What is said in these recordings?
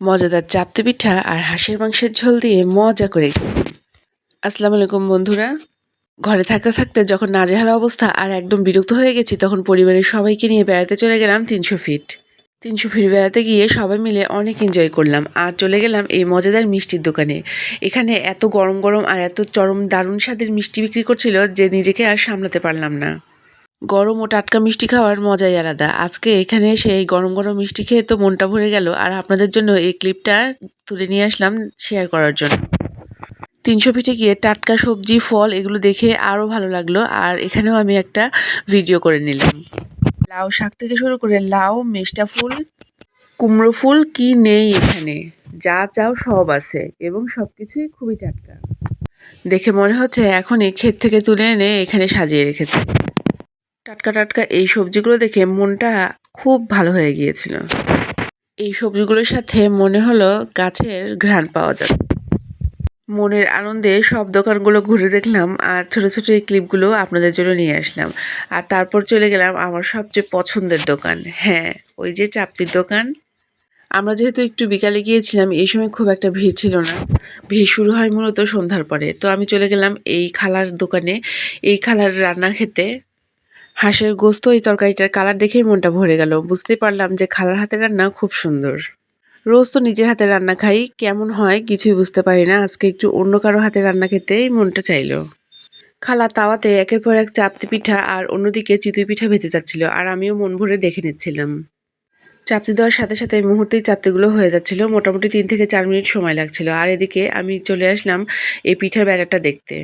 মজাদার চাপতে পিঠা আর হাঁসের মাংসের ঝোল দিয়ে মজা করে। আসসালামু আলাইকুম বন্ধুরা। ঘরে থাকতে থাকতে যখন নাজেহাল অবস্থা আর একদম বিরক্ত হয়ে গেছি, তখন পরিবারের সবাইকে নিয়ে বেড়াতে চলে গেলাম তিনশো ফিট। তিনশো ফিট বেড়াতে গিয়ে সবাই মিলে অনেক এনজয় করলাম আর চলে গেলাম এই মজাদার মিষ্টির দোকানে। এখানে এত গরম গরম আর এত চরম দারুণ স্বাদের মিষ্টি বিক্রি করছিল যে নিজেকে আর সামলাতে পারলাম না। গরম ও টাটকা মিষ্টি খাওয়ার মজাই আলাদা। আজকে এখানে এসে এই গরম গরম মিষ্টি খেয়ে তো মনটা ভরে গেল। আর আপনাদের জন্য এই ক্লিপটা তুলে নিয়ে আসলাম শেয়ার করার জন্য। তিনশো ফিটে গিয়ে টাটকা সবজি, ফল এগুলো দেখে আরও ভালো লাগল। আর এখানেও আমি একটা ভিডিও করে নিলাম। লাউ শাক থেকে শুরু করে লাউ, মেষ্টা ফুল, কুমড়ো ফুল কি নেই এখানে? যা চাও সব আছে এবং সব কিছুই খুবই টাটকা। দেখে মনে হচ্ছে এখনই ক্ষেত থেকে তুলে এনে এখানে সাজিয়ে রেখেছে। টাটকা টাটকা এই সবজিগুলো দেখে মনটা খুব ভালো হয়ে গিয়েছিল। এই সবজিগুলোর সাথে মনে হলো গাছের ঘ্রাণ পাওয়া যাবে। মনের আনন্দে সব দোকানগুলো ঘুরে দেখলাম আর ছোট ছোট এই ক্লিপগুলো আপনাদের জন্য নিয়ে আসলাম। আর তারপর চলে গেলাম আমার সবচেয়ে পছন্দের দোকান। হ্যাঁ ওই যে চাপতির দোকান। আমরা যেহেতু একটু বিকালে গিয়েছিলাম, এই সময় খুব একটা ভিড় ছিল না। ভিড় শুরু হয় মূলত সন্ধ্যার পরে। তো আমি চলে গেলাম এই খালার দোকানে। এই খালার রান্না খেতে হাঁসের গোস্ত এই তরকারিটার কালার দেখেই মনটা ভরে গেল। বুঝতে পারলাম যে খালার হাতের রান্না খুব সুন্দর। রোজ তো নিজের হাতে রান্না খাই, কেমন হয় কিছুই বুঝতে পারি না। আজকে একটু অন্য কারও হাতে রান্না খেতেই মনটা চাইলো। খালা তাওয়াতে একের পর এক চাপতি পিঠা আর অন্যদিকে চিতুই পিঠা ভেজে যাচ্ছিল আর আমিও মন ভরে দেখে নিচ্ছিলাম। চাপতি দেওয়ার সাথে সাথে মুহূর্তেই চাপতিগুলো হয়ে যাচ্ছিল। মোটামুটি তিন থেকে চার মিনিট সময় লাগছিল আর এদিকে আমি চলে আসলাম এই পিঠার ব্যাটারটা দেখতে।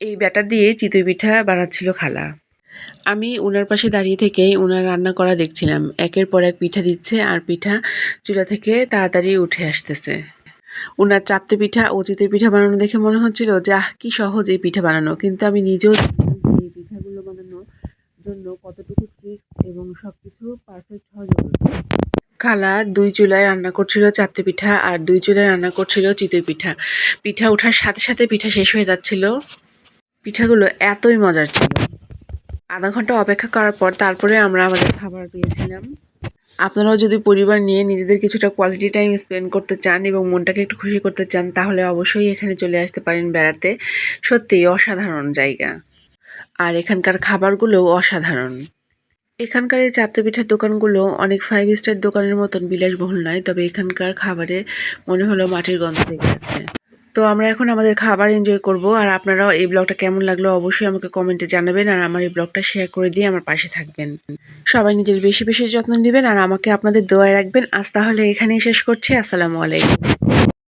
এই ব্যাটার দিয়ে চিতই পিঠা বানাচ্ছিল খালা। আমি উনার পাশে দাঁড়িয়ে থেকেই উনার রান্না করা দেখছিলাম। একের পর এক পিঠা দিচ্ছে আর পিঠা চুলা থেকে তাড়াতাড়ি উঠে আসতেছে। উনার চাপতে পিঠা ও চিতের পিঠা বানানো দেখে মনে হচ্ছিল যে, আহ, কি সহজ এই পিঠা বানানো। কিন্তু আমি নিজেও এই পিঠাগুলো বানানোর জন্য কতটুকু ট্রিক্স এবং সব কিছু পারফেক্ট হয় খালা দুই চুলায় রান্না করছিল চাপতে পিঠা আর দুই চুলায় রান্না করছিল চিতই পিঠা। পিঠা ওঠার সাথে সাথে পিঠা শেষ হয়ে যাচ্ছিল। পিঠাগুলো এতই মজার ছিল। আধা ঘণ্টা অপেক্ষা করার পর তারপরে আমরা আমাদের খাবার পেয়েছিলাম। আপনারাও যদি পরিবার নিয়ে নিজেদের কিছুটা কোয়ালিটি টাইম স্পেন্ড করতে চান এবং মনটাকে একটু খুশি করতে চান, তাহলে অবশ্যই এখানে চলে আসতে পারেন বেড়াতে। সত্যিই অসাধারণ জায়গা। আর এখানকার খাবারগুলোও অসাধারণ। এখানকার এই চাপ্তে পিঠার দোকানগুলো অনেক ফাইভ স্টার দোকানের মতন বিলাসবহুল নয়, তবে এখানকার খাবারে মনে হলো মাটির গন্ধ থেকে আছে। তো আমরা এখন আমাদের খাবার এনজয় করব। আর আপনারাও এই ব্লগটা কেমন লাগল অবশ্যই আমাকে কমেন্টে জানাবেন আর আমার এই ব্লগটা শেয়ার করে দিয়ে আমার পাশে থাকবেন। সবাই নিজের বেশি বেশি যত্ন নেবেন আর আমাকে আপনাদের দোয়ায় রাখবেন। আজ তাহলে এখানেই শেষ করছি। আসসালামু আলাইকুম।